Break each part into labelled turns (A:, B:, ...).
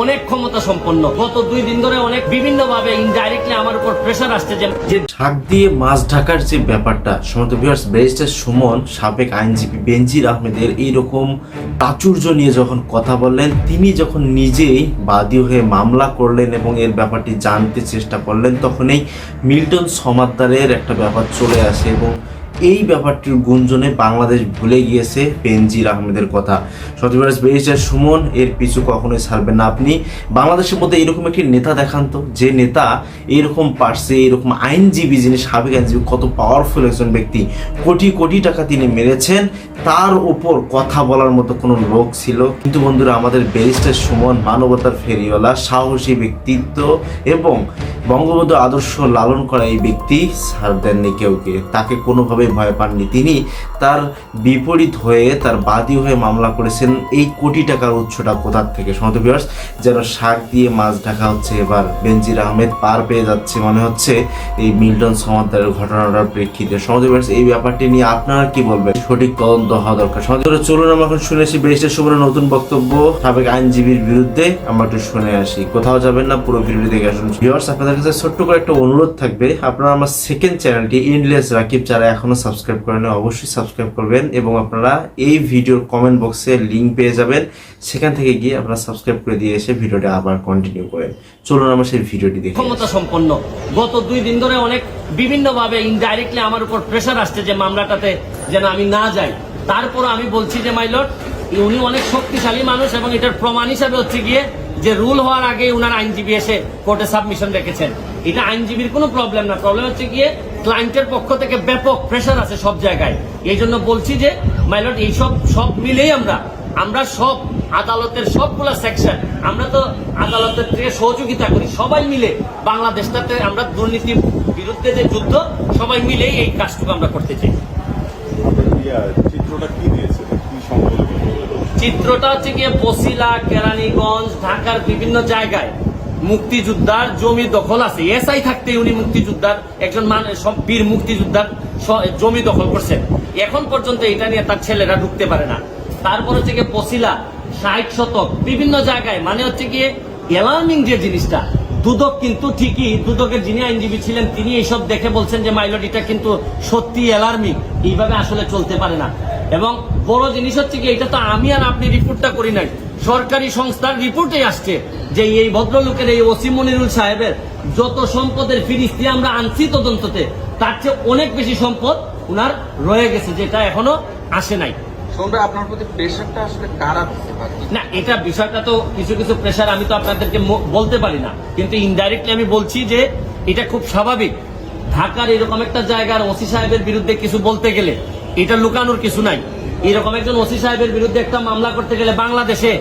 A: অনেক ক্ষমতা সম্পন্ন। গত দুই দিন ধরে অনেক বিভিন্ন ভাবে ইনডাইরেক্টলি আমার উপর প্রেশার আসছে যে
B: ঢাক দিয়ে মাছ ঢাকার যে ব্যাপারটা সমস্ত ভিউয়ার্স ব্যারিস্টার সুমন, সাবেক আইনজীবী বেনজির আহমেদের এইরকম প্রাচুর্য নিয়ে যখন কথা বললেন, তিনি যখন নিজেই বাদী হয়ে মামলা করলেন এবং এর ব্যাপারটি জানতে চেষ্টা করলেন, তখনই মিল্টন সমাদ্দারের একটা ব্যাপার চলে আসে এবং এই ব্যাপারটির গুঞ্জনে বাংলাদেশ ভুলে গিয়েছে বেনজির আহমেদের কথা। সত্যিবাস ব্যারিস্টার সুমন, এর পিছু কখনোই ছাড়বেন না আপনি। বাংলাদেশের মধ্যে এরকম একটি নেতা দেখান তো, যে নেতা এরকম পারছে এরকম আইনজীবী যিনি সাবেক আইনজীবী, কত পাওয়ারফুল একজন ব্যক্তি। কোটি কোটি টাকা তিনি মেরেছেন, তার উপর কথা বলার মতো কোনো লোক ছিল। কিন্তু বন্ধুরা, আমাদের ব্যারিস্টার সুমন মানবতার ফেরিওয়ালা, সাহসী ব্যক্তিত্ব এবং বঙ্গবন্ধু আদর্শ লালন করা এই ব্যক্তি ছাড় দেননি কেউকে তাকে কোনোভাবে ভয় পাননি। তিনি তার বিপরীত হয়ে, তার বাদী হয়ে মামলা করেছেন। এই কোটি টাকার উৎসটা কোথার থেকে? সমত ভিউয়ার্স যেন শাক দিয়ে মাছ ঢাকা হচ্ছে, এবার বেনজির আহমেদ পার পেয়ে যাচ্ছে মনে হচ্ছে এই মিল্টন সমাদারের ঘটনাটার প্রেক্ষিতে। সমত ভিউয়ার্স এই ব্যাপারটি নিয়ে আপনারা কি বলবেন? সঠিক তদন্ত হওয়া দরকার। সমত চলুন আমরা এখন শুনেছি ব্যারিস্টার সুমনের নতুন বক্তব্য। সাবেক আইনজীবীর বিরুদ্ধে আমরা একটু শুনে আসি। কোথাও যাবেন না, পুরো ভিডিও দেখে আসুন। ভিউয়ার্স আপনাদের কাছে ছোট্ট করে একটা অনুরোধ থাকবে। আপনারা আমার সেকেন্ড চ্যানেলটি ইন্ডিয়াস রাকিব, যারা এখনও সাবস্ক্রাইব করেন অবশ্যই সাবস্ক্রাইব করবেন এবং আপনারা এই ভিডিওর কমেন্ট বক্সে লিংক পেয়ে যাবেন। সেখান থেকে গিয়ে আপনারা সাবস্ক্রাইব করে দিয়ে এসে ভিডিওটা আবার কন্টিনিউ করেন। চলুন আমরা সেই ভিডিওটি দেখি
A: ক্ষমতা সম্পন্ন। গত দুই দিন ধরে অনেক বিভিন্ন ভাবে ইনডাইরেক্টলি আমার উপর প্রেশার আসছে যে মামলাটাতে যেন আমি না যাই। তারপর আমি বলছি যে মাইলট উনি অনেক শক্তিশালী মানুষ এবং এটার প্রমাণ হিসাবে হচ্ছে গিয়ে যে রুল হওয়ার আগে উনার আইনজীবী এসে কোর্টে সাবমিশন রেখেছেন। এটা আইনজীবীর কোনো প্রবলেম না। প্রবলেম হচ্ছে গিয়ে ক্লায়েন্টের পক্ষ থেকে ব্যাপক প্রেশার আছে সব জায়গায়। এই জন্য বলছি যে মাইলট এইসব সব মিলেই আমরা আমরা সব আদালতের সবগুলা সেকশন আমরা তো আদালতের থেকে সহযোগিতা করি সবাই মিলে বাংলাদেশটাতে আমরা দুর্নীতির বিরুদ্ধে যে যুদ্ধ সবাই মিলেই এই কাজটুকু আমরা করতে চাই।
C: চিত্রটা কি দিয়েছে? কি সংকল্প
A: চিত্রটা হচ্ছে গিয়ে বসিলা কেরানীগঞ্জ ঢাকার বিভিন্ন জায়গায় মুক্তিযোদ্ধার জমি দখল আছে। এসআই থাকতে উনি মুক্তিযোদ্ধার একজন সব বীর মুক্তিযোদ্ধার জমি দখল করছেন। এখন পর্যন্ত এটা নিয়ে তার ছেলেরা ঢুকতে পারে না। তারপর হচ্ছে গিয়ে পশিলা ষাট শতক, বিভিন্ন জায়গায়। মানে হচ্ছে গিয়ে অ্যালার্মিং যে জিনিসটা, দুদক কিন্তু ঠিকই, দুদকের যিনি আইনজীবী ছিলেন, তিনি এইসব দেখে বলছেন যে মাইলট এটা কিন্তু সত্যি অ্যালার্মিং এইভাবে আসলে চলতে পারে না। এবং বড় জিনিস হচ্ছে কি এটা তো আমি আর আপনি রিপোর্টটা করি নাই। সরকারি সংস্থার রিপোর্টে আসছে যে এই ভদ্রলোকের এই ওসি মনিরুল সাহেবের যত সম্পদের ফিরিস্তি আমরা আনছি তদন্ততে তার চেয়ে অনেক বেশি সম্পদ উনার রয়ে গেছে যেটা এখনও আসে নাই।
D: আপনার প্রতি প্রেশারটা আসলে কারা
A: না এটা বিষয়টা তো কিছু কিছু প্রেশার আমি তো আপনাদেরকে বলতে পারি না। কিন্তু ইনডাইরেক্টলি আমি বলছি যে এটা খুব স্বাভাবিক। ঢাকার এরকম একটা জায়গার ওসি সাহেবের বিরুদ্ধে কিছু বলতে গেলে এটা লুকানোর কিছু নাই। এরকম একজন ওসি সাহেবের বিরুদ্ধে একটা মামলা করতে গেলে বাংলাদেশে,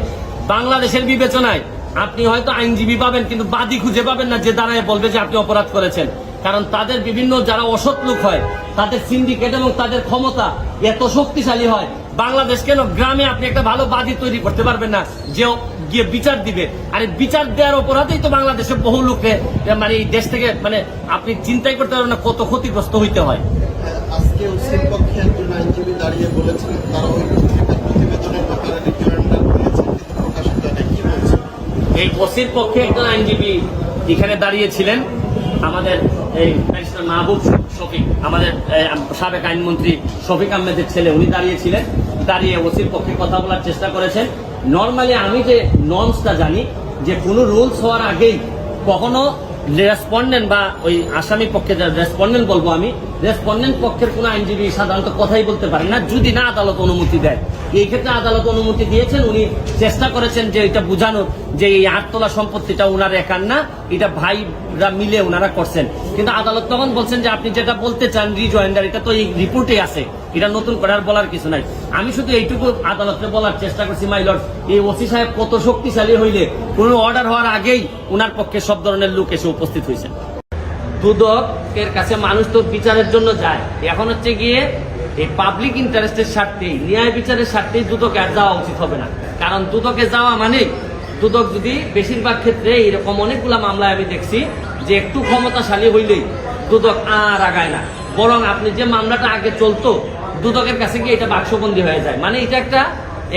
A: বাংলাদেশের বিবেচনায় আপনি হয়তো আইনজীবী পাবেন, কিন্তু বাদী খুঁজে পাবেন না যে দাঁড়ায় বলবে যে আপনি অপরাধ করেছেন। কারণ তাদের বিভিন্ন যারা অসৎ লোক হয়, তাদের সিন্ডিকেট এবং তাদের ক্ষমতা এত শক্তিশালী হয়, বাংলাদেশ কেন গ্রামে আপনি একটা ভালো বাদী তৈরি করতে পারবেন না, যে গিয়ে বিচার দিবে? আরে বিচার দেওয়ার অপরাধেই তো বাংলাদেশে বহু লোকে মানে এই দেশ থেকে মানে আপনি চিন্তাই করতে পারবেন না কত ক্ষতিগ্রস্ত হইতে হয়।
E: আজকে দাঁড়িয়ে বলেছিলেন তারা ওই প্রতিবেদনের ব্যাপারে রিফারেন্ডাম করেছে কিন্তু প্রকাশিত কি বলছেন
A: এই ওসির পক্ষে একজন আইনজীবী এখানে দাঁড়িয়েছিলেন, আমাদের এই ব্যারিস্টার মাহবুব শফিক, আমাদের সাবেক আইনমন্ত্রী শফিক আহমেদের ছেলে, উনি দাঁড়িয়েছিলেন। দাঁড়িয়ে ওসির পক্ষে কথা বলার চেষ্টা করেছেন। নর্মালি আমি যে নর্মসটা জানি, যে কোনো রুলস হওয়ার আগেই কখনো রেসপন্ডেন্ট বা ওই আসামি পক্ষে রেসপন্ডেন্ট বলব আমি রেসপন্ডেন্ট পক্ষের কোনো আইনজীবী সাধারণত কথাই বলতে পারে না। যদি না আদালত অনুমতি দেয় এই ক্ষেত্রে আদালত অনুমতি দিয়েছেন, উনি চেষ্টা করেছেন যে এটা বোঝানোর যে এই আটতলা সম্পত্তিটা উনার একার না, এটা ভাইরা মিলে ওনারা করছেন। কিন্তু আদালত তখন বলছেন যে আপনি যেটা বলতে চান রিজয়েন্ডার, এটা তো এই রিপোর্টে আছে, এটা নতুন করে আর বলার কিছু নাই। আমি শুধু এইটুকু আদালতে বলার চেষ্টা করছি মাইলট এই ওসি সাহেব কত শক্তিশালী হইলে, কোনো অর্ডার হওয়ার আগেই উনার পক্ষে সব ধরনের লোক এসে উপস্থিত হয়েছে দুদকের কাছে মানুষ তো বিচারের জন্য যায়। এখন হচ্ছে গিয়ে এই পাবলিক ইন্টারেস্টের স্বার্থেই ন্যায় বিচারের স্বার্থেই দুদকে আর যাওয়া উচিত হবে না। কারণ দুদকে যাওয়া মানে দুদক যদি বেশিরভাগ ক্ষেত্রে এরকম অনেকগুলা মামলায় আমি দেখছি যে একটু ক্ষমতাশালী হইলেই দুদক আর আগায় না। বরং আপনি যে মামলাটা আগে চলতো, দুদকের কাছে গিয়ে এটা বাক্সবন্দি হয়ে যায়। মানে এটা একটা,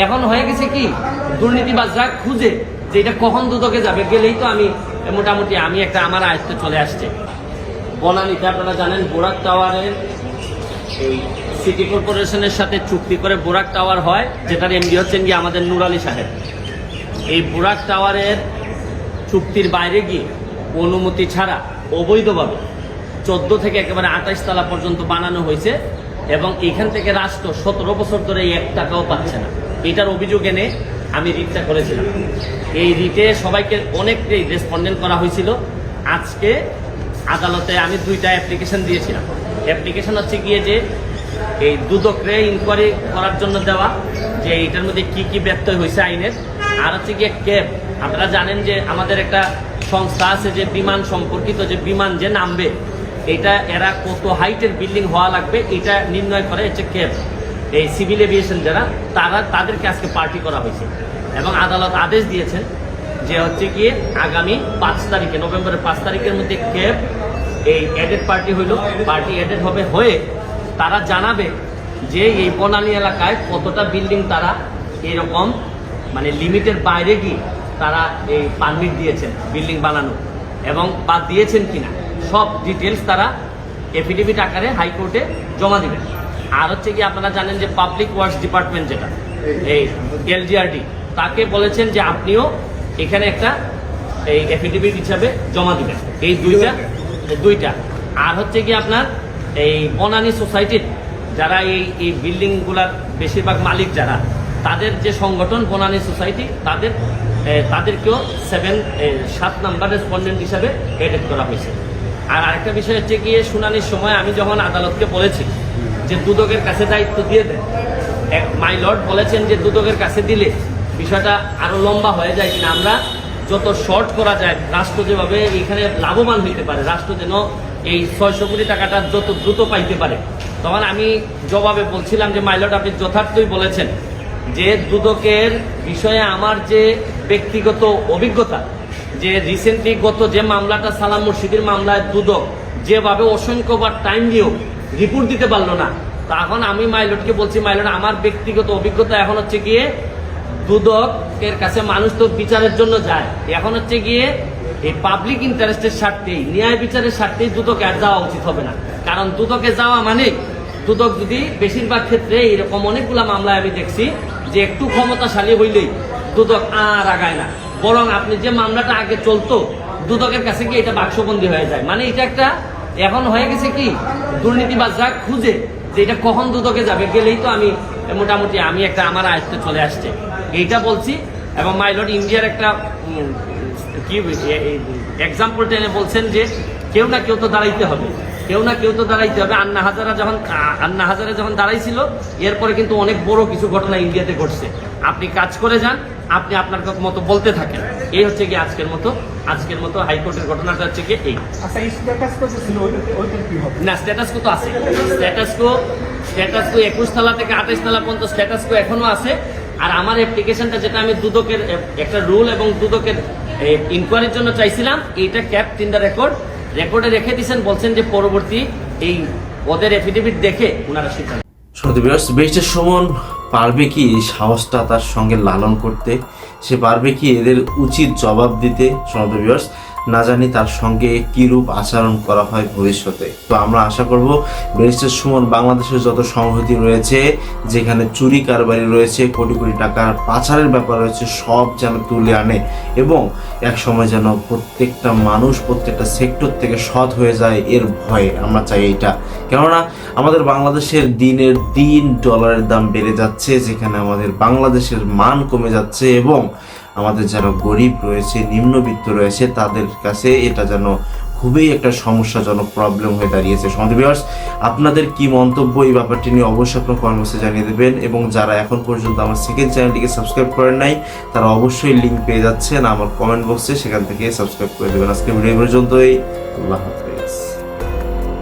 A: এখন হয়ে গেছে কি, দুর্নীতিবাজরা খুঁজে যে এটা কখন দুদকে যাবে। গেলেই তো আমি, মোটামুটি আমি একটা আমার আয়ত্তে চলে আসছে। বনানীতে আপনারা জানেন, বোরাক টাওয়ারের এই সিটি কর্পোরেশনের সাথে চুক্তি করে বোরাক টাওয়ার হয়, যেটার এমডি হচ্ছেন গিয়ে আমাদের নুর আলী সাহেব। এই বোরাক টাওয়ারের চুক্তির বাইরে গিয়ে অনুমতি ছাড়া অবৈধভাবে চোদ্দ থেকে একেবারে আঠাশ তলা পর্যন্ত বানানো হয়েছে এবং এখান থেকে রাষ্ট্র সতেরো বছর ধরে এক টাকাও পাচ্ছে না। এটার অভিযোগ এনে আমি রিটটা করেছিলাম। এই রিটে সবাইকে অনেকটাই রেসপন্ডেন্ট করা হয়েছিল। আজকে আদালতে আমি দুইটা অ্যাপ্লিকেশন দিয়েছিলাম। অ্যাপ্লিকেশন হচ্ছে গিয়ে যে এই দুদকরে ইনকোয়ারি করার জন্য দেওয়া, যে এটার মধ্যে কি কি ব্যত্যয় হয়েছে আইনের। আর হচ্ছে গিয়ে ক্যাব। আপনারা জানেন যে আমাদের একটা সংস্থা আছে যে বিমান সম্পর্কিত যে বিমান যে নামবে, এটা এরা কত হাইটের বিল্ডিং হওয়া লাগবে, এটা নির্ণয় করে হচ্ছে ক্যাব। এই সিভিল এভিয়েশন যারা, তারা তাদেরকে আজকে পার্টি করা হয়েছে। এবং আদালত আদেশ দিয়েছেন যে হচ্ছে গিয়ে আগামী পাঁচ তারিখে, নভেম্বরের পাঁচ তারিখের মধ্যে ক্যাব এই অ্যাডেড পার্টি হইল। পার্টি এডেড হবে হয়ে তারা জানাবে যে এই বনানী এলাকায় কতটা বিল্ডিং তারা এরকম মানে লিমিটের বাইরে গিয়ে তারা এই পারমিট দিয়েছেন বিল্ডিং বানানো এবং বা দিয়েছেন কিনা, সব ডিটেলস তারা এফিডেভিট আকারে হাইকোর্টে জমা দিবেন। আর হচ্ছে কি আপনারা জানেন যে পাবলিক ওয়ার্কস ডিপার্টমেন্ট যেটা, এই এলজিআরডি তাকে বলেছেন যে আপনিও এখানে একটা এই এফিডেভিট হিসাবে জমা দিবেন। এই দুইটা দুইটা। আর হচ্ছে কি আপনার, এই বনানী সোসাইটির যারা এই এই বিল্ডিংগুলার বেশিরভাগ মালিক যারা, তাদের যে সংগঠন বনানী সোসাইটি, তাদের তাদেরকেও সেভেন সাত নাম্বার রেসপন্ডেন্ট হিসাবে এডেড করা হয়েছে। আর আরেকটা বিষয় হচ্ছে গিয়ে শুনানির সময় আমি যখন আদালতকে বলেছি যে দুদকের কাছে দায়িত্ব দিয়ে দেন, এক মাই লর্ড বলেছেন যে দুদকের কাছে দিলে বিষয়টা আরও লম্বা হয়ে যায় কিনা আমরা যত শর্ট করা যায়, রাষ্ট্র যেভাবে এখানে লাভবান হইতে পারে, রাষ্ট্র যেন এই ছয়শো কোটি টাকাটা যত দ্রুত পাইতে পারে। তখন আমি জবাবে বলছিলাম যে মাইলট আপনি যথার্থই বলেছেন যে, দুদকের বিষয়ে আমার যে ব্যক্তিগত অভিজ্ঞতা, যে রিসেন্টলি গত যে মামলাটা সালাম মুর্শিদের মামলায় দুদক যেভাবে অসংখ্যবার টাইম নিয়েও রিপোর্ট দিতে পারল না, তখন আমি মাইলটকে বলছি মাইলট আমার ব্যক্তিগত অভিজ্ঞতা এখন হচ্ছে গিয়ে দুদকের কাছে মানুষ তো বিচারের জন্য যায়। এখন হচ্ছে গিয়ে এই পাবলিক ইন্টারেস্টের স্বার্থেই ন্যায় বিচারের স্বার্থেই দুদকে আর যাওয়া উচিত হবে না। কারণ দুদকে যাওয়া মানে দুদক যদি বেশিরভাগ ক্ষেত্রে এরকম অনেকগুলা মামলায় আমি দেখছি যে একটু ক্ষমতাশালী হইলেই দুদক আর আগায় না। বরং আপনি যে মামলাটা আগে চলতো, দুদকের কাছে গিয়ে এটা বাক্সবন্দি হয়ে যায়। মানে এটা একটা, এখন হয়ে গেছে কি, দুর্নীতিবাজরা খুঁজে যে এটা কখন দুদকে যাবে। গেলেই তো আমি, মোটামুটি আমি একটা আমার আয়ত্তে চলে আসছে। এইটা বলছি এবং মাইলট ইন্ডিয়ার একটা কি এক্সাম্পল টেনে বলছেন যে কেউ না কেউ তো দাঁড়াইতে হবে। কেউ না কেউ তো দাঁড়াইতে হবে। আন্না হাজারা যখন আন্না হাজারা যখন দাঁড়াইছিল এরপরে কিন্তু অনেক বড় কিছু ঘটনা ইন্ডিয়াতে ঘটছে। আপনি কাজ করে যান আপনি আপনার মতো বলতে থাকেন। এই হচ্ছে কি আজকের মতো আজকের মতো হাইকোর্টের ঘটনাটা হচ্ছে কি এই।
F: আচ্ছা এই কি হবে?
A: না স্ট্যাটাস কো তো আছে। স্ট্যাটাস কো স্ট্যাটাস কো একুশ তালা থেকে আঠাশ তালা পর্যন্ত স্ট্যাটাস কো এখনও আছে। আর আমার অ্যাপ্লিকেশনটা যেটা আমি দুদকের একটা রুল এবং দুদকের ইনকোয়ারির জন্য চাইছিলাম, এইটা ক্যাপ দ্য রেকর্ড রেকর্ডে রেখে দিয়েছেন বলছেন যে পরবর্তী এই ওদের এফিডেভিট দেখে ওনারা সিদ্ধান্ত
B: শুনতে সুমন পারবে কি সাহসটা তার সঙ্গে লালন করতে? সে পারবে কি এদের উচিত জবাব দিতে? শোনাতে না জানি তার সঙ্গে কিরূপ আচরণ করা হয় ভবিষ্যতে। তো আমরা আশা করব ব্যারিস্টার সুমন বাংলাদেশের যত সংহতি রয়েছে, যেখানে চুরি কারবারি রয়েছে, কোটি কোটি টাকার পাচারের ব্যাপার রয়েছে, সব যেন তুলে আনে এবং এক সময় যেন প্রত্যেকটা মানুষ, প্রত্যেকটা সেক্টর থেকে সৎ হয়ে যায়, এর ভয়ে আমরা চাই এইটা। কেননা আমাদের বাংলাদেশের দিনের দিন ডলারের দাম বেড়ে যাচ্ছে, যেখানে আমাদের বাংলাদেশের মান কমে যাচ্ছে এবং আমাদের যারা গরিব রয়েছে, নিম্নবিত্ত রয়েছে, তাদের কাছে এটা যেন খুবই একটা সমস্যাজনক প্রবলেম হয়ে দাঁড়িয়েছে। সমাজ আপনাদের কি মন্তব্য এই ব্যাপারটি নিয়ে অবশ্যই আপনার কর্মসে জানিয়ে দেবেন এবং যারা এখন পর্যন্ত আমার সেকেন্ড চ্যানেলটিকে সাবস্ক্রাইব করেন নাই, তারা অবশ্যই লিঙ্ক পেয়ে যাচ্ছেন আমার কমেন্ট বক্সে সেখান থেকে সাবস্ক্রাইব করে দেবেন। আজকে ভিডিও পর্যন্তই। আল্লাহ হাফেজ।